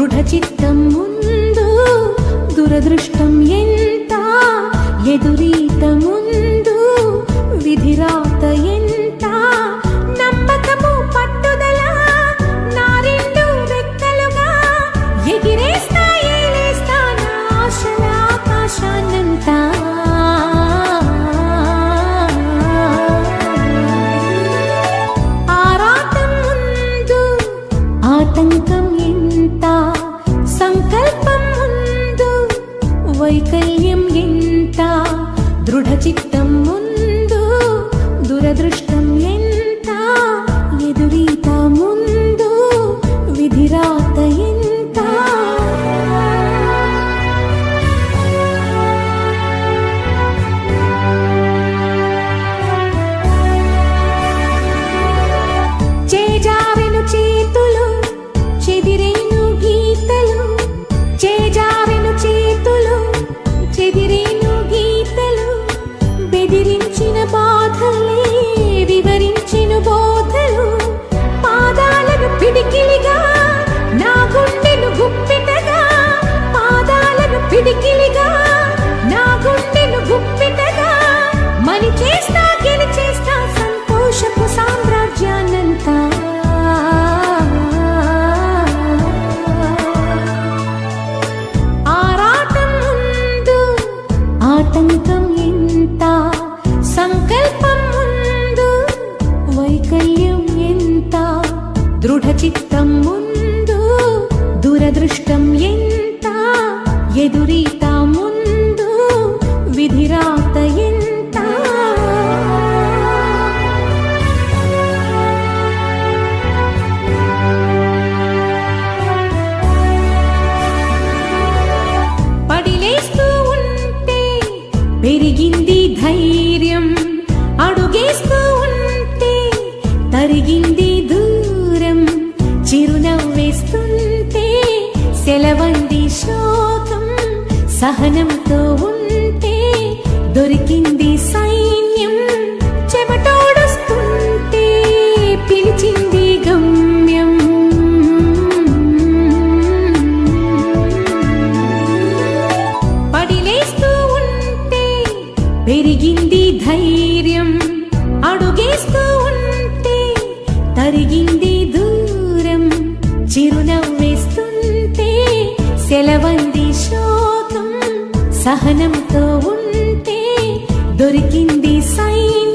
దృఢచిత్తం ముందు దురదృష్టం ఎంత ఎదురీతము ముందు దురదృష్టం ఆటంకం ఎంత సంకల్పం ముందు వైకల్యం ఎంత? దృఢ చిత్తం ముందు దురదృష్టం ఎంత? ఎదురీ ధైర్యం అడుగేస్తూ ఉంటే తరిగింది దూరం చిరునవ్వేస్తుంటే సెలవంది శోకం సహనంతో ఉంటే దొరికింది పెరిగింది ధైర్యం. అడుగేస్తూ ఉంటే తరిగింది దూరం. చిరునవ్వేస్తుంటే సెలవంది శోకం. సహనంతో ఉంటే దొరికింది సైన్యం.